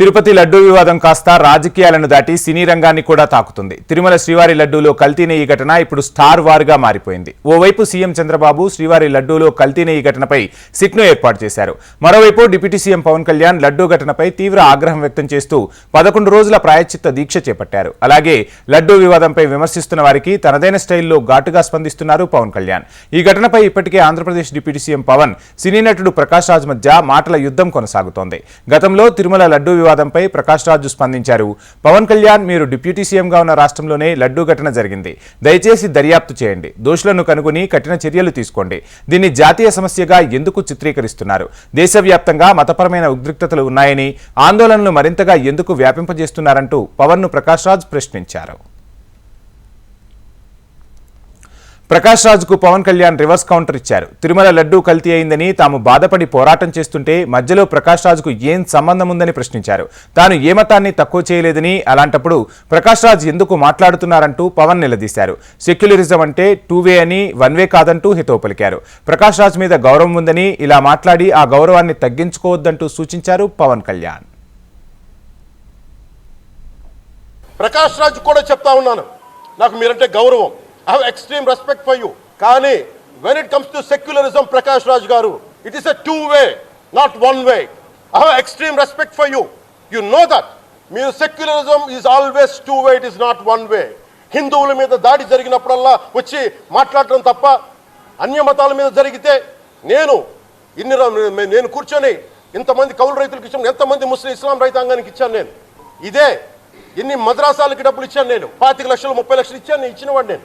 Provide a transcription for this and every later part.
తిరుపతి లడ్డూ వివాదం కాస్త రాజకీయాలను దాటి సినీ రంగాన్ని కూడా తాకుతుంది. తిరుమల శ్రీవారి లడ్డూలో కల్తీనే ఈ ఘటన ఇప్పుడు స్టార్ వార్గా మారిపోయింది. ఓవైపు సీఎం చంద్రబాబు శ్రీవారి లడ్డూలో కల్తీనే ఈ ఘటనపై సిట్ను ఏర్పాటు చేశారు. మరోవైపు డిప్యూటీ సీఎం పవన్ కళ్యాణ్ లడ్డూ ఘటనపై తీవ్ర ఆగ్రహం వ్యక్తం చేస్తూ పదకొండు రోజుల ప్రాయశ్చిత్త దీక్ష చేపట్టారు. అలాగే లడ్డూ వివాదంపై విమర్శిస్తున్న వారికి తనదైన స్టైల్లో ఘాటుగా స్పందిస్తున్నారు పవన్ కళ్యాణ్. ఈ ఘటనపై ఇప్పటికే Andhra Pradesh deputy CM Pawan cine నటుడు ప్రకాష్ రాజ్ మధ్య మాటల యుద్ధం కొనసాగుతోంది. గతంలో తిరుమల లడ్డూ వివాదంపై ప్రకాష్ రాజు స్పందించారు. పవన్ కళ్యాణ్ మీరు డిప్యూటీ సీఎంగా ఉన్న రాష్ట్రంలోనే లడ్డూ ఘటన జరిగింది. దయచేసి దర్యాప్తు చేయండి. దోషులను కనుగొని కఠిన చర్యలు తీసుకోండి. దీన్ని జాతీయ సమస్యగా ఎందుకు చిత్రీకరిస్తున్నారు? దేశవ్యాప్తంగా మతపరమైన ఉద్రిక్తతలు ఉన్నాయని ఆందోళనలు మరింతగా ఎందుకు వ్యాపింపజేస్తున్నారంటూ పవన్ను ప్రకాష్ రాజ్ ప్రశ్నించారు. ప్రకాష్ రాజ్కు పవన్ కళ్యాణ్ రివర్స్ కౌంటర్ ఇచ్చారు. తిరుమల లడ్డూ కల్తీ అయిందని తాము బాధపడి పోరాటం చేస్తుంటే మధ్యలో ప్రకాష్ రాజ్కు ఏం సంబంధం ఉందని ప్రశ్నించారు. తాను ఏ మతాన్ని తక్కువ చేయలేదని అలాంటప్పుడు ప్రకాష్ రాజ్ ఎందుకు మాట్లాడుతున్నారంటూ పవన్ నిలదీశారు. సెక్యులరిజం అంటే టూ వే అని వన్ వే కాదంటూ హితవు పలికారు. ప్రకాష్ రాజ్ మీద గౌరవం ఉందని ఇలా మాట్లాడి ఆ గౌరవాన్ని తగ్గించుకోవద్దంటూ సూచించారు పవన్ కళ్యాణ్. ప్రకాష్ రాజ్ కూడా చెప్తా ఉన్నాను. నాకు మీరంటే గౌరవం. I have extreme respect for you కానీ when it comes to secularism Prakash Raj garu it is a two way not one way I have extreme respect for you you know that మీరు secularism is always two way it is not one way హిందువుల మీద దాడి జరిగినప్పుడల్లా వచ్చి మాట్లాడటం తప్ప అన్య మతాల మీద జరిగితే నేను ఇన్ని నేను కూర్చొని ఇంతమంది కౌలు రైతులకు ఇచ్చాను ఎంతమంది ముస్లిం ఇస్లాం రైతాంగానికి ఇచ్చాను నేను. ఇదే ఎన్ని మద్రాసాలకి డబ్బులు ఇచ్చాను నేను. పాతిక లక్షలు ముప్పై లక్షలు ఇచ్చాను నేను ఇచ్చినవాడు నేను.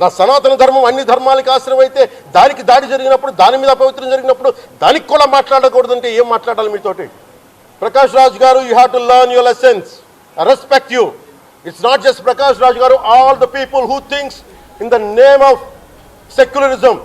నా సనాతన ధర్మం అన్ని ధర్మాలకి ఆశ్రయం అయితే దానికి దాడి జరిగినప్పుడు దాని మీద అపవిత్రం జరిగినప్పుడు దానికి కూడా మాట్లాడకూడదంటే ఏం మాట్లాడాలి మీతోటి? Prakash Raj garu you have to learn your lessons respect you it's not just Prakash Raj garu all the people who things in the name of secularism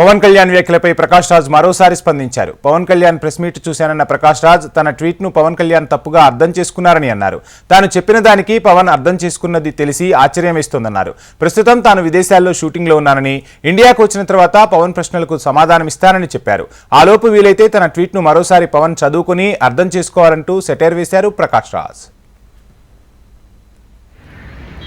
Pawan Kalyan వ్యాఖ్యలపై ప్రకాష్ రాజ్ మరోసారి స్పందించారు. పవన్ కళ్యాణ్ ప్రెస్ మీట్ చూశానన్న ప్రకాష్ రాజ్ తన ట్వీట్ను పవన్ కళ్యాణ్ తప్పుగా అర్థం చేసుకున్నారని అన్నారు. తాను చెప్పిన దానికి పవన్ అర్థం చేసుకున్నది తెలిసి ఆశ్చర్యం వేస్తోందన్నారు ప్రస్తుతం తాను విదేశాల్లో షూటింగ్లో ఉన్నానని ఇండియాకు వచ్చిన తర్వాత పవన్ ప్రశ్నలకు సమాధానమిస్తానని చెప్పారు. ఆలోపు వీలైతే తన ట్వీట్ను మరోసారి పవన్ చదువుకుని అర్థం చేసుకోవాలంటూ సెటైర్ వేశారు ప్రకాష్ రాజ్.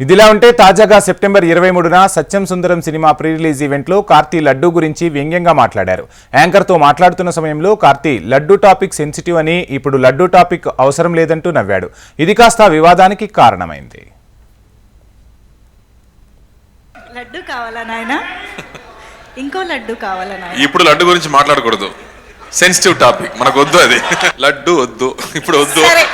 ఇదిలా ఉంటే తాజాగా సెప్టెంబర్ ఇరవై మూడున Satyam Sundaram cinema pre release ఈవెంట్లో కార్తీ లడ్డు గురించి వ్యంగ్యంగా మాట్లాడారు. యాంకర్తో మాట్లాడుతున్న సమయంలో కార్తీ లడ్డు టాపిక్ సెన్సిటివ్ అని ఇప్పుడు లడ్డు టాపిక్ అవసరం లేదంటూ నవ్వాడు. ఇది కాస్త వివాదానికి కారణమైంది. లడ్డు కావాలా నాయనా? ఇంకో లడ్డు కావాలా నాయనా? ఇప్పుడు లడ్డు గురించి మాట్లాడకూడదు. సెన్సిటివ్ టాపిక్ మనకు వద్దు అది. లడ్డు వద్దు. ఇప్పుడు వద్దు. సరే.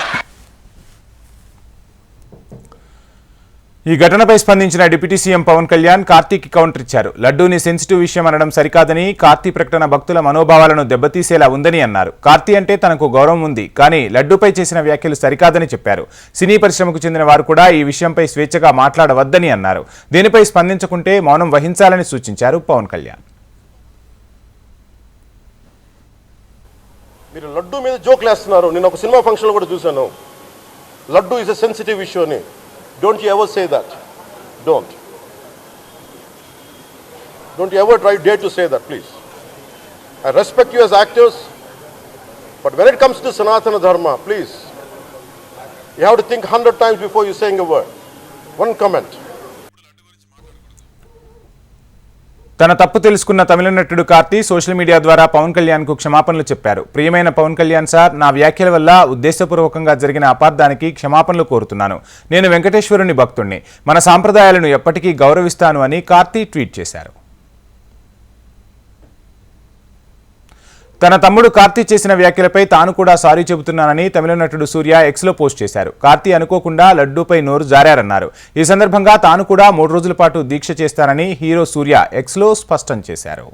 ఈ ఘటనపై స్పందించిన deputy CM Pawan Kalyan Karthik counter ఇచ్చారు. లడ్డూని సెన్సిటివ్ విషయం అనడం సరికాదని కార్తీ ప్రకటన భక్తుల మనోభావాలను దెబ్బతీసేలా ఉందని అన్నారు. కార్తీ అంటే తనకు గౌరవం ఉంది కానీ లడ్డూపై చేసిన వ్యాఖ్యలు సరికాదని చెప్పారు. సినీ పరిశ్రమకు చెందిన వారు కూడా ఈ విషయంపై స్వేచ్ఛగా మాట్లాడవద్దని అన్నారు. దీనిపై స్పందించకుంటే మౌనం వహించాలని సూచించారు పవన్ కళ్యాణ్. మీరు లడ్డు మీద జోక్లు వేస్తున్నారు నేను ఒక సినిమా ఫంక్షన్లో కూడా చూశాను. Laddu is a sensitive issue అని. Don't you ever say that. Don't. Don't you ever try, dare to say that, please. I respect you as actors, but when it comes to Sanatana Dharma, please, you have to think 100 times before you saying a word. One comment. తన తప్పు తెలుసుకున్న తమిళ నటుడు Karthi social media ద్వారా పవన్ కళ్యాణ్కు క్షమాపణలు చెప్పారు. ప్రియమైన Pawan Kalyan sir నా వ్యాఖ్యల వల్ల ఉద్దేశపూర్వకంగా జరిగిన అపార్థానికి క్షమాపణలు కోరుతున్నాను. నేను వెంకటేశ్వరుని భక్తుణ్ణి. మన సాంప్రదాయాలను ఎప్పటికీ గౌరవిస్తాను అని కార్తీ ట్వీట్ చేశారు. తన తమ్ముడు కార్తీ చేసిన వ్యాఖ్యలపై తాను కూడా సారీ చెబుతున్నానని తమిళ నటుడు సూర్య ఎక్స్లో పోస్ట్ చేశారు. కార్తీ అనుకోకుండా లడ్డూపై నోరు జారారన్నారు. ఈ సందర్భంగా తాను కూడా మూడు రోజుల పాటు దీక్ష చేస్తానని హీరో సూర్య ఎక్స్లో స్పష్టం చేశారు.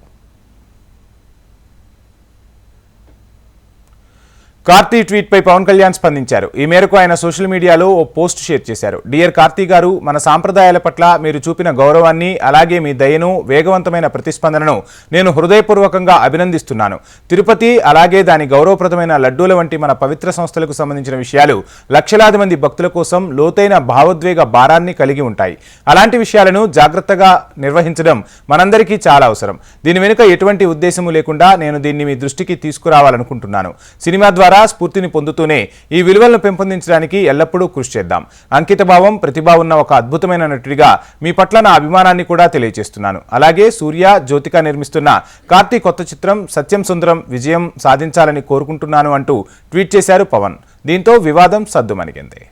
కార్తీ ట్వీట్ పై పవన్ కళ్యాణ్ స్పందించారు. ఈ మేరకు ఆయన సోషల్ మీడియాలో ఓ పోస్ట్ షేర్ చేశారు. డియర్ కార్తీ గారు మన సాంప్రదాయాల పట్ల మీరు చూపిన గౌరవాన్ని అలాగే మీ దయను వేగవంతమైన ప్రతిస్పందనను నేను హృదయపూర్వకంగా అభినందిస్తున్నాను. తిరుపతి అలాగే దాని గౌరవప్రదమైన లడ్డూల వంటి మన పవిత్ర సంస్థలకు సంబంధించిన విషయాలు లక్షలాది మంది భక్తుల కోసం లోతైన భావోద్వేగ భారాన్ని కలిగి ఉంటాయి. అలాంటి విషయాలను జాగ్రత్తగా నిర్వహించడం మనందరికీ చాలా అవసరం. దీని వెనుక ఎటువంటి ఉద్దేశము లేకుండా నేను దీన్ని మీ దృష్టికి తీసుకురావాలనుకుంటున్నాను. సినిమా ద్వారా ద్వారా స్ఫూర్తిని పొందుతూనే ఈ విలువలను పెంపొందించడానికి ఎల్లప్పుడూ కృషి చేద్దాం. అంకితభావం ప్రతిభ ఉన్న ఒక అద్భుతమైన నటుడిగా మీ పట్ల నా అభిమానాన్ని కూడా తెలియజేస్తున్నాను. అలాగే సూర్య జ్యోతిక నిర్మిస్తున్న కార్తీ కొత్త చిత్రం సత్యం సుందరం విజయం సాధించాలని కోరుకుంటున్నాను అంటూ ట్వీట్ చేశారు పవన్. దీంతో వివాదం సద్దుమణిగింది.